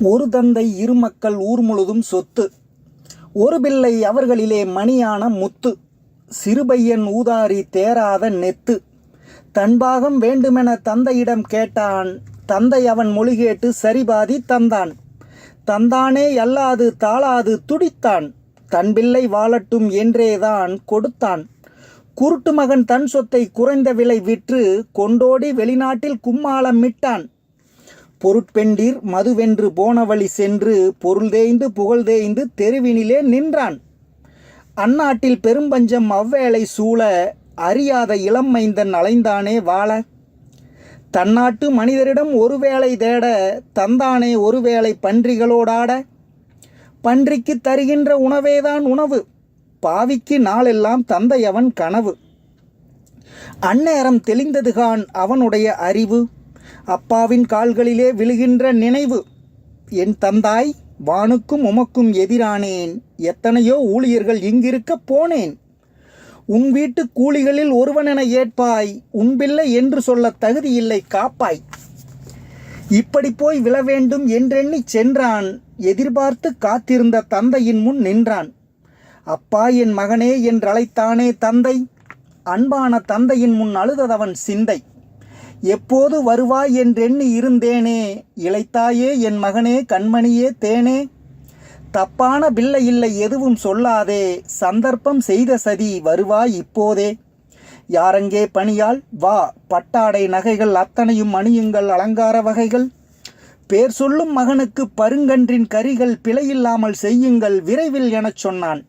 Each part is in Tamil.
ஒரு தந்தை இரு மக்கள் ஊர் முழுதும் சொத்து. ஒரு பிள்ளை அவர்களிலே மணியான முத்து. சிறுபையன் ஊதாரி தேராத நெத்து. தன்பாகம் வேண்டுமென தந்தையிடம் கேட்டான். தந்தை அவன் மொழி கேட்டு சரிபாதி தந்தான். தந்தானே அல்லாது தாளாது துடித்தான். தன் பிள்ளை வாழட்டும் என்றேதான் கொடுத்தான். குருட்டு மகன் தன் சொத்தை குறைந்த விலை விற்று கொண்டோடி வெளிநாட்டில் கும்மாளம் மிட்டான். பொருட்பெண்டீர் மதுவென்று போன வழி சென்று பொருள் தேய்ந்து புகழ் தேய்ந்து தெருவினிலே நின்றான். அந்நாட்டில் பெரும்பஞ்சம் அவ்வேளை சூழ அறியாத இளம் மைந்தன் அலைந்தானே வாழ. தன்னாட்டு மனிதரிடம் ஒருவேளை தேட தந்தானே ஒருவேளை பன்றிகளோடாட. பன்றிக்கு தருகின்ற உணவேதான் உணவு. பாவிக்கு நாளெல்லாம் தந்தை அவன் கனவு. அந்நேரம் தெளிந்ததுகான் அவனுடைய அறிவு. அப்பாவின் கால்களிலே விழுகின்ற நினைவு. என் தந்தாய் வானுக்கும் உமக்கும் எதிரானேன். எத்தனையோ ஊழியர்கள் இங்கிருக்க போனேன். உன் வீட்டு கூலிகளில் ஒருவனென ஏற்பாய் உன்பில்லை என்று சொல்ல தகுதியில்லை காப்பாய். இப்படி போய் விழ வேண்டும் என்றெண்ணி சென்றான். எதிர்பார்த்து காத்திருந்த தந்தையின் முன் நின்றான். அப்பா என் மகனே என்றழைத்தானே தந்தை? அன்பான தந்தையின் முன் அழுததவன் சிந்தை. எப்போது வருவாய் என்றெண்ணி இருந்தேனே? இளைத்தாயே என் மகனே கண்மணியே தேனே. தப்பான பிள்ளை இல்லை எதுவும் சொல்லாதே. சந்தர்ப்பம் செய்த சதி வருவாய் இப்போதே. யாரங்கே பணியால் வா பட்டாடை நகைகள் அத்தனையும் அணியுங்கள் அலங்கார வகைகள். பேர் சொல்லும் மகனுக்கு பருங்கன்றின் கரிகள் பிழையில்லாமல் செய்யுங்கள் விரைவில் எனச் சொன்னான்.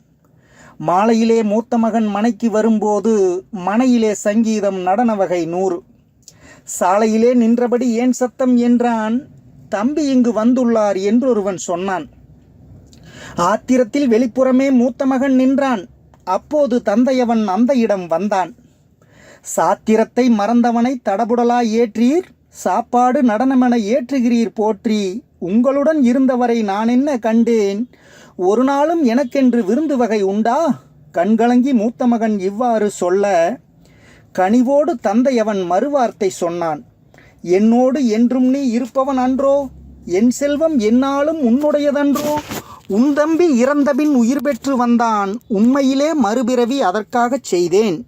மாலையிலே மூத்த மகன் மனைக்கு வரும்போது மனையிலே சங்கீதம் நடன வகை நூறு. சாலையிலே நின்றபடி ஏன் சத்தம் என்றான்? தம்பி இங்கு வந்துள்ளார் என்றொருவன் சொன்னான். ஆத்திரத்தில் வெளிப்புறமே மூத்த மகன் நின்றான். அப்போது தந்தையவன் அந்த இடம் வந்தான். சாத்திரத்தை மறந்தவனை தடபுடலாய் ஏற்றீர் சாப்பாடு நடனமென ஏற்றுகிறீர் போற்றி உங்களுடன் இருந்தவரை நான் என்ன கண்டேன்? ஒரு நாளும் எனக்கென்று விருந்து வகை உண்டா? கண்கலங்கி மூத்த மகன் இவ்வாறு சொல்ல கனிவோடு தந்தையவன் மறுவார்த்தை சொன்னான். என்னோடு என்றும் நீ இருப்பவன் அன்றோ? என் செல்வம் என்னாலும் உன்னுடையதன்றோ? உன் தம்பி இறந்தபின் உயிர் பெற்று வந்தான். உண்மையிலே மறுபிறவி அதற்காகச் செய்தேன்.